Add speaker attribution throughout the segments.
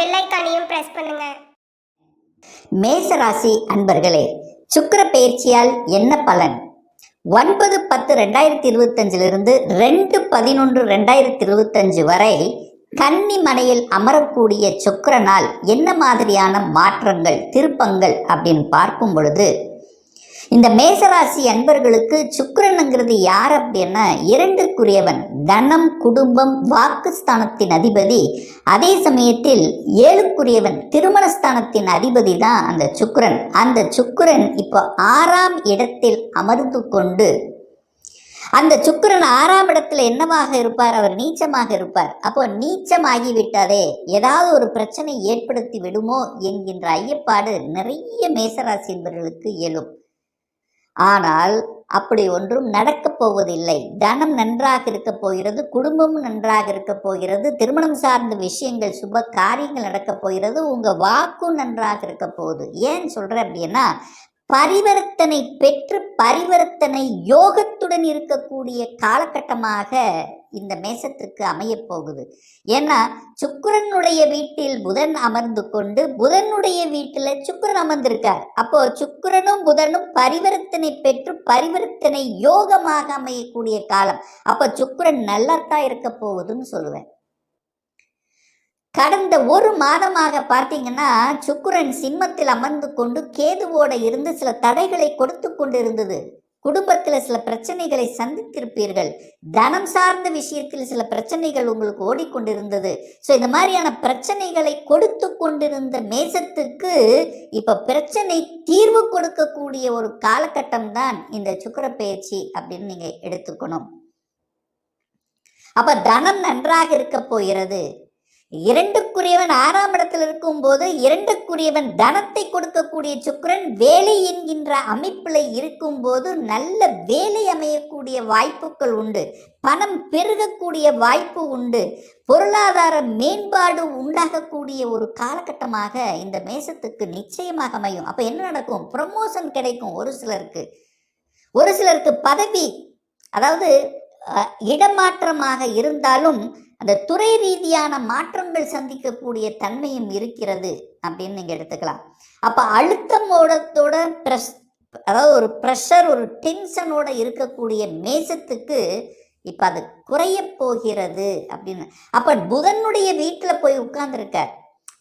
Speaker 1: பெல்லைக்கானையும் press பண்ணுங்க.
Speaker 2: மேசராசி அன்பர்களே சுக்கிர பயிற்சியால் என்ன பலன்? ஒன்பது பத்து ரெண்டாயிரத்தி இருபத்தஞ்சிலிருந்து ரெண்டு பதினொன்று ரெண்டாயிரத்தி இருபத்தஞ்சு வரை கன்னி மனையில் அமரக்கூடிய சுக்கிரனால் என்ன மாதிரியான மாற்றங்கள் திருப்பங்கள் அப்படின்னு பார்க்கும் பொழுது இந்த மேசராசி அன்பர்களுக்கு சுக்கிரனுங்கிறது யார் அப்படின்னா இரண்டுக்குரியவன். தனம் குடும்பம் வாக்குஸ்தானத்தின் அதிபதி. அதே சமயத்தில் ஏழுக்குரியவன் திருமணஸ்தானத்தின் அதிபதி தான் அந்த சுக்கிரன். அந்த சுக்கிரன் இப்போ ஆறாம் இடத்தில் அமர்ந்து கொண்டு அந்த சுக்கிரன் ஆறாம் இடத்துல என்னவாக இருப்பார்? அவர் நீச்சமாக இருப்பார். அப்போ நீச்சமாகிவிட்டாரே ஏதாவது ஒரு பிரச்சனை ஏற்படுத்தி விடுமோ என்கின்ற ஐயப்பாடு நிறைய மேசராசி என்பவர்களுக்கு இயலும் ஆனால் அப்படி ஒன்றும் நடக்கப் போவதில்லை. தனம் நன்றாக இருக்க போகிறது குடும்பமும் நன்றாக இருக்க போகிறது திருமணம் சார்ந்த விஷயங்கள் சுப காரியங்கள் நடக்கப் போகிறது உங்க வாக்கும் நன்றாக இருக்க போகுது. ஏன் சொல்றேன் அப்படின்னா பரிவர்த்தனை பெற்று பரிவர்த்தனை யோகத்துடன் இருக்கக்கூடிய காலகட்டமாக இந்த மேசத்துக்கு அமையப் போகுது. ஏன்னா சுக்கிரனுடைய வீட்டில் புதன் அமர்ந்து கொண்டு புதனுடைய வீட்டில் சுக்கரன் அமர்ந்திருக்கார். அப்போ சுக்கிரனும் புதனும் பரிவர்த்தனை பெற்று பரிவர்த்தனை யோகமாக அமையக்கூடிய காலம். அப்போ சுக்கிரன் நல்லாத்தான் இருக்க போகுதுன்னு சொல்லுவேன். கடந்த ஒரு மாதமாக பார்த்தீங்கன்னா சுக்குரன் சிம்மத்தில் அமர்ந்து கொண்டு கேதுவோட இருந்து சில தடைகளை கொடுத்து கொண்டிருந்தது. குடும்பத்தில் சில பிரச்சனைகளை சந்தித்திருப்பீர்கள். தனம் சார்ந்த விஷயத்தில் சில பிரச்சனைகள் உங்களுக்கு ஓடிக்கொண்டிருந்தது. ஸோ இந்த மாதிரியான பிரச்சனைகளை கொடுத்து கொண்டிருந்த மேசத்துக்கு இப்போ பிரச்சனை தீர்வு கொடுக்கக்கூடிய ஒரு காலகட்டம் தான் இந்த சுக்கிர பயிற்சி அப்படின்னு நீங்கள் எடுத்துக்கணும். அப்போ தனம் நன்றாக இருக்க போகிறது. இரண்டுக்குரியவன் ஆறாம் இடத்தில் இருக்கும்போது இரண்டுக்குரியவன் தனத்தை கொடுக்கக்கூடிய சுக்கிரன் வேலை என்கின்ற அமைப்பில் இருக்கும்போது நல்ல வேலை அமையக்கூடிய வாய்ப்புகள் உண்டு. பணம் பெருகக்கூடிய வாய்ப்பு உண்டு. பொருளாதார மேம்பாடு உண்டாகக்கூடிய ஒரு காலகட்டமாக இந்த மேசத்துக்கு நிச்சயமாக அமையும். அப்போ என்ன நடக்கும்? ப்ரமோஷன் கிடைக்கும் ஒரு சிலருக்கு. ஒரு சிலருக்கு பதவி அதாவது இடமாற்றமாக இருந்தாலும் அந்த துறை ரீதியான மாற்றங்கள் சந்திக்கக்கூடிய தன்மையும் இருக்கிறது அப்படின்னு நீங்கள் எடுத்துக்கலாம். அப்போ அழுத்தமோடத்தோட ப்ரெஸ் அதாவது ஒரு ப்ரெஷர் ஒரு டென்ஷனோட இருக்கக்கூடிய மேசத்துக்கு இப்போ அது குறைய போகிறது அப்படின்னு. அப்போ புதனுடைய வீட்டில் போய் உட்கார்ந்துருக்கார்.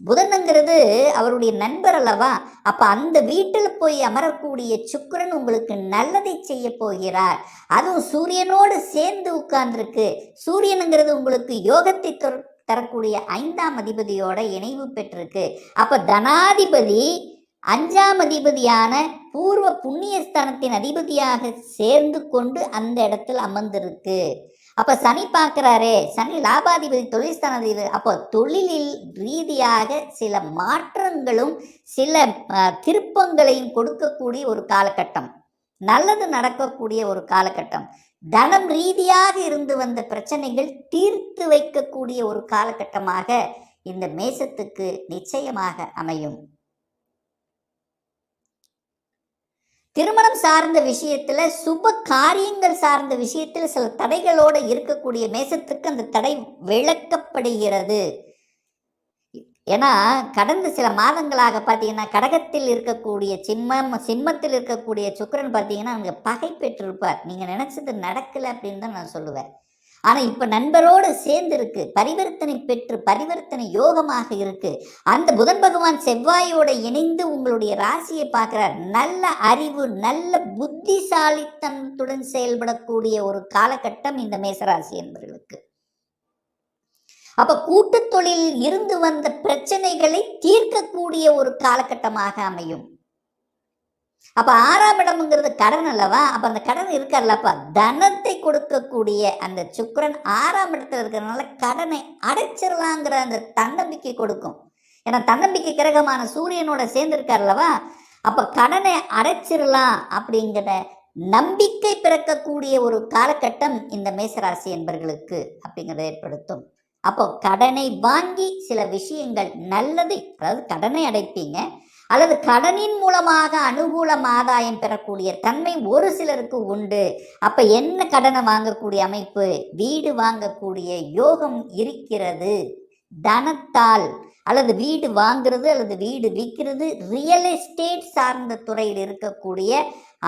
Speaker 2: புதனுங்கிறது அவருடைய நண்பர் அல்லவா? அப்ப அந்த வீட்டில் போய் அமரக்கூடிய சுக்கிரன் உங்களுக்கு நல்லதை செய்ய போகிறார். அதுவும் சூரியனோடு சேர்ந்து உட்கார்ந்துருக்கு. சூரியனுங்கிறது உங்களுக்கு யோகத்தை தரக்கூடிய ஐந்தாம் அதிபதியோட இணைவு பெற்றிருக்கு. அப்ப தனாதிபதி அஞ்சாம் அதிபதியான பூர்வ புண்ணியஸ்தானத்தின் அதிபதியாக சேர்ந்து கொண்டு அந்த இடத்தில் அமர்ந்திருக்கு. அப்ப சனி பார்க்கிறாரே சனி லாபாதிபதி தொழில்ஸ்தான அப்போ தொழிலில் ரீதியாக சில மாற்றங்களும் சில திருப்பங்களையும் கொடுக்கக்கூடிய ஒரு காலகட்டம். நல்லது நடக்கக்கூடிய ஒரு காலகட்டம். தனம் ரீதியாக இருந்து வந்த பிரச்சனைகள் தீர்த்து வைக்கக்கூடிய ஒரு காலகட்டமாக இந்த மேசத்துக்கு நிச்சயமாக அமையும். திருமணம் சார்ந்த விஷயத்தில் சுப காரியங்கள் சார்ந்த விஷயத்தில் சில தடைகளோட இருக்கக்கூடிய மேசத்துக்கு அந்த தடை விளக்கப்படுகிறது ஏன்னா கடந்த சில மாதங்களாக பார்த்தீங்கன்னா கடகத்தில் இருக்கக்கூடிய சிம்மம் சிம்மத்தில் இருக்கக்கூடிய சுக்கிரன் பார்த்தீங்கன்னா அங்கே பகை பெற்றிருப்பார். நீங்கள் நினச்சது நடக்கலை அப்படின்னு தான் நான் சொல்லுவேன். ஆனால் இப்போ நண்பரோடு சேர்ந்து இருக்கு பரிவர்த்தனை பெற்று பரிவர்த்தனை யோகமாக இருக்கு. அந்த புதன் பகவான் செவ்வாயோட இணைந்து உங்களுடைய ராசியை பார்க்கிறார். நல்ல அறிவு நல்ல புத்திசாலித்தனத்துடன் செயல்படக்கூடிய ஒரு காலகட்டம் இந்த மேசராசி என்பவர்களுக்கு அப்ப கூட்டுத் தொழிலில் இருந்து வந்த பிரச்சனைகளை தீர்க்கக்கூடிய ஒரு காலகட்டமாக அமையும். அப்ப ஆறாம் இடம்ங்கிறது கடன் அல்லவா? அப்ப அந்த கடன் இருக்கார்லப்பா தனத்தை கொடுக்கக்கூடிய அந்த சுக்கிரன் ஆறாம் இடத்துல இருக்கிறதுனால கடனை அடைச்சிடலாங்கிற அந்த தன்னம்பிக்கை கொடுக்கும். ஏன்னா தன்னம்பிக்கை கிரகமான சூரியனோட சேர்ந்திருக்கார்லவா? அப்போ கடனை அடைச்சிடலாம் அப்படிங்கிற நம்பிக்கை பிறக்கக்கூடிய ஒரு காலகட்டம் இந்த மேசராசி என்பர்களுக்கு அப்படிங்கிறத ஏற்படுத்தும். அப்போ கடனை வாங்கி சில விஷயங்கள் நல்லது அதாவது கடனை அடைப்பீங்க. அல்லது கடனின் மூலமாக அனுகூலம் ஆதாயம் பெறக்கூடிய தன்மை ஒரு சிலருக்கு உண்டு. அப்ப என்ன கடனை வாங்கக்கூடிய அமைப்பு? வீடு வாங்கக்கூடிய யோகம் இருக்கிறது. தனத்தால் அல்லது வீடு வாங்குறது அல்லது வீடு விற்கிறது ரியல் எஸ்டேட் சார்ந்த துறையில் இருக்கக்கூடிய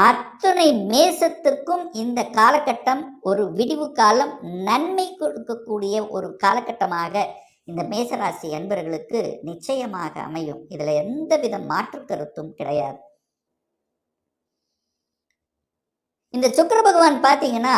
Speaker 2: அத்தனை மேசத்திற்கும் இந்த காலகட்டம் ஒரு விடிவு காலம் நன்மை கொடுக்கக்கூடிய ஒரு காலகட்டமாக இந்த மேசராசி அன்பர்களுக்கு நிச்சயமாக அமையும். இதுல எந்தவித மாற்று கருத்தும் கிடையாது. இந்த சுக்கர பகவான் பார்த்தீங்கன்னா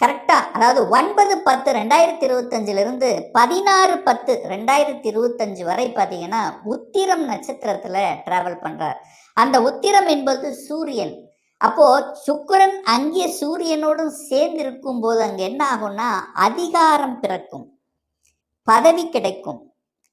Speaker 2: கரெக்டாக அதாவது ஒன்பது பத்து ரெண்டாயிரத்தி இருபத்தஞ்சிலிருந்து பதினாறு பத்து ரெண்டாயிரத்தி இருபத்தஞ்சு வரை பார்த்தீங்கன்னா உத்திரம் நட்சத்திரத்தில் ட்ராவல் பண்ணுறார் அந்த உத்திரம் என்பது சூரியன். அப்போ சுக்கரன் அங்கே சூரியனோடும் சேர்ந்து இருக்கும்போது அங்கே என்ன ஆகும்னா அதிகாரம் பிறக்கும். பதவி கிடைக்கும்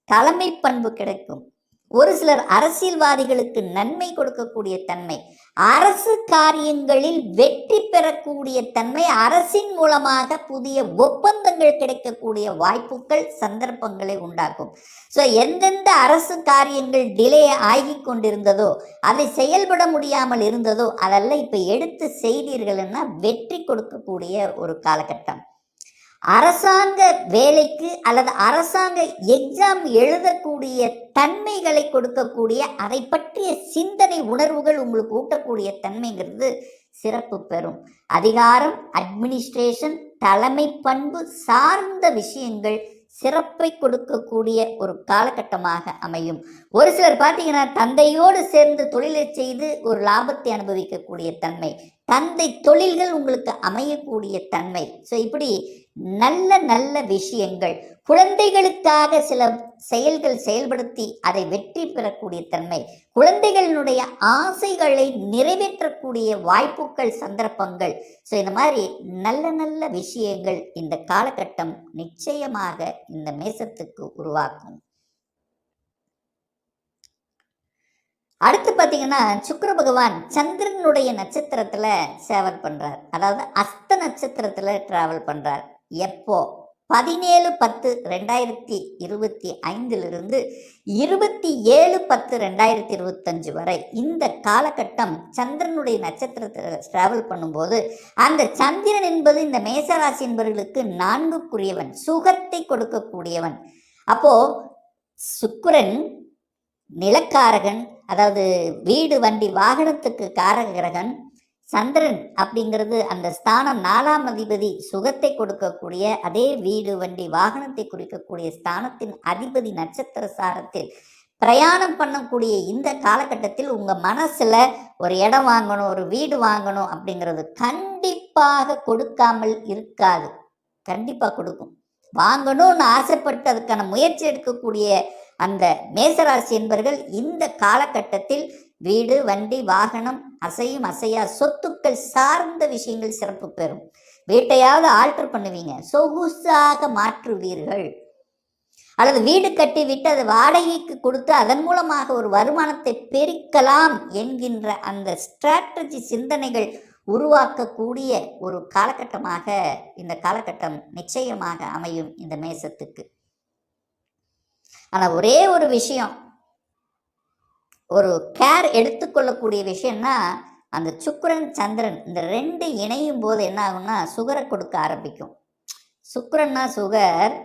Speaker 2: தலைமை பண்பு கிடைக்கும். ஒரு சிலர் அரசியல்வாதிகளுக்கு நன்மை கொடுக்கக்கூடிய தன்மை அரசு காரியங்களில் வெற்றி பெறக்கூடிய தன்மை அரசின் மூலமாக புதிய ஒப்பந்தங்கள் கிடைக்கக்கூடிய வாய்ப்புகள் சந்தர்ப்பங்களை உண்டாக்கும். ஸோ எந்தெந்த அரசு காரியங்கள் டிலே ஆகி கொண்டிருந்ததோ அதை செயல்பட முடியாமல் இருந்ததோ அதெல்லாம் இப்போ எடுத்து செய்தீர்கள்னா வெற்றி கொடுக்கக்கூடிய ஒரு காலகட்டம். அரசாங்க வேலைக்கு அல்லது அரசாங்க எக்ஸாம் எழுதக்கூடிய தன்மைகளை கொடுக்கக்கூடிய அதை பற்றிய சிந்தனை உணர்வுகள் உங்களுக்கு ஊட்டக்கூடிய தன்மைங்கிறது சிறப்பு பெறும். அதிகாரம் அட்மினிஸ்ட்ரேஷன் தலைமை பண்பு சார்ந்த விஷயங்கள் சிறப்பை கொடுக்கக்கூடிய ஒரு காலகட்டமாக அமையும். ஒரு சிலர் பார்த்தீங்கன்னா தந்தையோடு சேர்ந்து தொழிலை செய்து ஒரு லாபத்தை அனுபவிக்கக்கூடிய தன்மை. தந்தை தொழில்கள் உங்களுக்கு அமையக்கூடிய தன்மை. ஸோ இப்படி நல்ல நல்ல விஷயங்கள் குழந்தைகளுக்காக சில செயல்கள் செயல்படுத்தி அதை வெற்றி பெறக்கூடிய தன்மை குழந்தைகளினுடைய ஆசைகளை நிறைவேற்றக்கூடிய வாய்ப்புகள் சந்தர்ப்பங்கள். ஸோ இந்த மாதிரி நல்ல நல்ல விஷயங்கள் இந்த காலகட்டம் நிச்சயமாக இந்த மேசத்துக்கு உருவாக்கும். அடுத்து பார்த்தீங்கன்னா சுக்கர பகவான் சந்திரனுடைய நட்சத்திரத்தில் சேவல் பண்ணுறார் அதாவது அஸ்த நட்சத்திரத்தில் ட்ராவல் பண்ணுறார் எப்போ? பதினேழு பத்து ரெண்டாயிரத்தி இருபத்தி ஐந்திலிருந்து இருபத்தி ஏழு பத்து ரெண்டாயிரத்தி இருபத்தஞ்சு வரை இந்த காலகட்டம் சந்திரனுடைய நட்சத்திரத்தில் ட்ராவல் பண்ணும்போது அந்த சந்திரன் என்பது இந்த மேசராசி என்பவர்களுக்கு நான்குக்குரியவன் சுகத்தை கொடுக்கக்கூடியவன். அப்போ சுக்கிரன் நிலக்காரகன் அதாவது வீடு வண்டி வாகனத்துக்கு காரகிரகன் சந்திரன் அப்படிங்கிறது அந்த ஸ்தானம் நாலாம் அதிபதி சுகத்தை கொடுக்கக்கூடிய அதே வீடு வண்டி வாகனத்தை குறிக்கக்கூடிய ஸ்தானத்தின் அதிபதி நட்சத்திர சாரத்தில் பிரயாணம் பண்ணக்கூடிய இந்த காலகட்டத்தில் உங்கள் மனசில் ஒரு இடம் வாங்கணும் ஒரு வீடு வாங்கணும் அப்படிங்கிறது கண்டிப்பாக கொடுக்காமல் இருக்காது. கண்டிப்பாக கொடுக்கும். வாங்கணும்னு ஆசைப்பட்டு அதுக்கான முயற்சி எடுக்கக்கூடிய அந்த மேசராசி என்பவர்கள் இந்த காலகட்டத்தில் வீடு வண்டி வாகனம் அசையும் அசையா சொத்துக்கள் சார்ந்த விஷயங்கள் சிறப்பு பெறும். வீட்டையாவது ஆல்டர் பண்ணுவீங்க. சொகுசாக மாற்றுவீர்கள். அல்லது வீடு கட்டி விட்டு அதை வாடகைக்கு கொடுத்து அதன் மூலமாக ஒரு வருமானத்தை பெருக்கலாம் என்கின்ற அந்த ஸ்ட்ராட்டஜி சிந்தனைகள் உருவாக்கக்கூடிய ஒரு காலகட்டமாக இந்த காலகட்டம் நிச்சயமாக அமையும் இந்த மேசத்துக்கு. ஆனால் ஒரே ஒரு விஷயம். ஒரு கேர் எடுத்துக்கொள்ளக்கூடிய விஷயம்னா அந்த சுக்கரன் சந்திரன் இந்த ரெண்டு இணையும் போது என்ன ஆகும்னா சுகரை கொடுக்க ஆரம்பிக்கும். சுக்கரன்னா சுகர்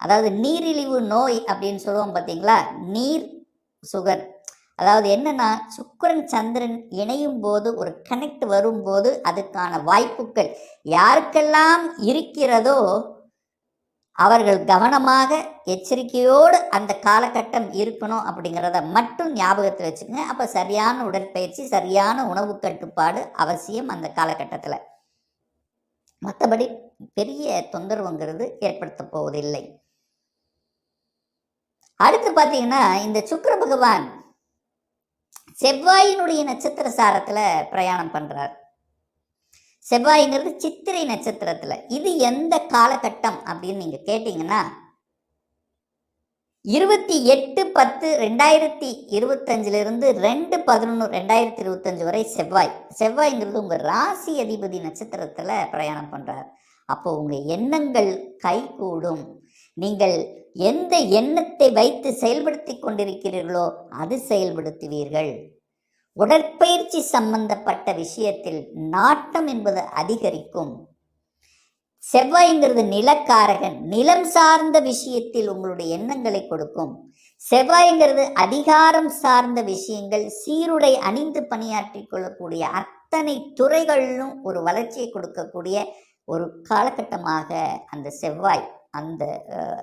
Speaker 2: அதாவது நீரிழிவு நோய் அப்படின்னு சொல்லுவோம் பார்த்தீங்களா நீர் சுகர். அதாவது என்னன்னா சுக்கரன் சந்திரன் இணையும் போது ஒரு கனெக்ட் வரும்போது அதுக்கான வாய்ப்புகள் யாருக்கெல்லாம் இருக்கிறதோ அவர்கள் கவனமாக எச்சரிக்கையோடு அந்த காலகட்டம் இருக்கணும் அப்படிங்கிறத மட்டும் ஞாபகத்தில் வச்சுக்கோங்க. அப்போ சரியான உடற்பயிற்சி சரியான உணவு கட்டுப்பாடு அவசியம் அந்த காலகட்டத்தில். மற்றபடி பெரிய தொந்தரவுங்கிறது ஏற்படுத்த போவதில்லை. அடுத்து பார்த்தீங்கன்னா இந்த சுக்கர பகவான் செவ்வாயினுடைய நட்சத்திர சாரத்தில் பிரயாணம் பண்ணுறார் செவ்வாய்ங்கிறது சித்திரை நட்சத்திரத்தில். இது எந்த காலகட்டம் அப்படின்னு நீங்கள் கேட்டிங்கன்னா இருபத்தி எட்டு பத்து ரெண்டாயிரத்தி இருபத்தஞ்சிலிருந்து ரெண்டு பதினொன்று ரெண்டாயிரத்தி இருபத்தஞ்சு வரை செவ்வாய். செவ்வாய்ங்கிறது உங்கள் ராசி அதிபதி நட்சத்திரத்தில் பிரயாணம் பண்ணுறார் அப்போ உங்கள் எண்ணங்கள் கைகூடும். நீங்கள் எந்த எண்ணத்தை வைத்து செயல்படுத்தி கொண்டிருக்கிறீர்களோ அது செயல்படுத்துவீர்கள். உடற்பயிற்சி சம்பந்தப்பட்ட விஷயத்தில் நாட்டம் என்பது அதிகரிக்கும். செவ்வாய்ங்கிறது நிலக்காரகன். நிலம் சார்ந்த விஷயத்தில் உங்களுடைய எண்ணங்களை கொடுக்கும். செவ்வாய்ங்கிறது அதிகாரம் சார்ந்த விஷயங்கள். சீருடை அணிந்து பணியாற்றிக் கொள்ளக்கூடிய அத்தனை துறைகளிலும் ஒரு வளர்ச்சியை கொடுக்கக்கூடிய ஒரு காலகட்டமாக அந்த செவ்வாய் அந்த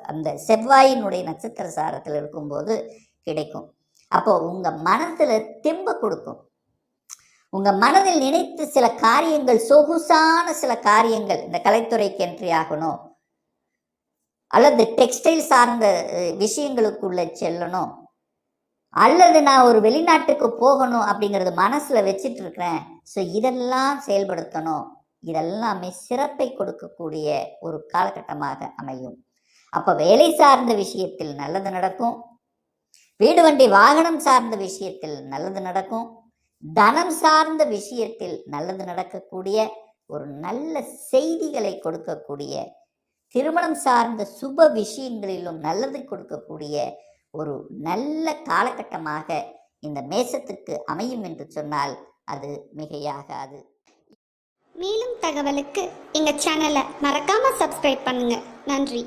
Speaker 2: அந்த செவ்வாயினுடைய நட்சத்திர சாரத்தில் இருக்கும்போது கிடைக்கும். அப்போ உங்க மனத்துல திம்ப கொடுக்கும். உங்க மனதில் நினைத்து சில காரியங்கள் சொகுசான சில காரியங்கள் இந்த கலைத்துறைக்கு என்ட்ரி ஆகணும். அல்லது டெக்ஸ்டைல் சார்ந்த விஷயங்களுக்குள்ள செல்லணும். அல்லது நான் ஒரு வெளிநாட்டுக்கு போகணும் அப்படிங்கிறது மனசில் வச்சுட்டு இருக்கிறேன் ஸோ இதெல்லாம் செயல்படுத்தணும். இதெல்லாமே சிறப்பை கொடுக்கக்கூடிய ஒரு காலகட்டமாக அமையும். அப்போ வேலை சார்ந்த விஷயத்தில் நல்லது நடக்கும். வீடு வண்டி வாகனம் சார்ந்த விஷயத்தில் நல்லது நடக்கும். தனம் சார்ந்த விஷயத்தில் நல்லது நடக்கக்கூடிய ஒரு நல்ல செய்திகளை கொடுக்கக்கூடிய திருமணம் சார்ந்த சுப விஷயங்களிலும் நல்லது கொடுக்கக்கூடிய ஒரு நல்ல காலகட்டமாக இந்த மேசத்துக்கு அமையும் என்று சொன்னால் அது மிகையாகாது.
Speaker 1: மேலும் தகவலுக்கு எங்கள் சேனலை மறக்காம சப்ஸ்கிரைப் பண்ணுங்க. நன்றி.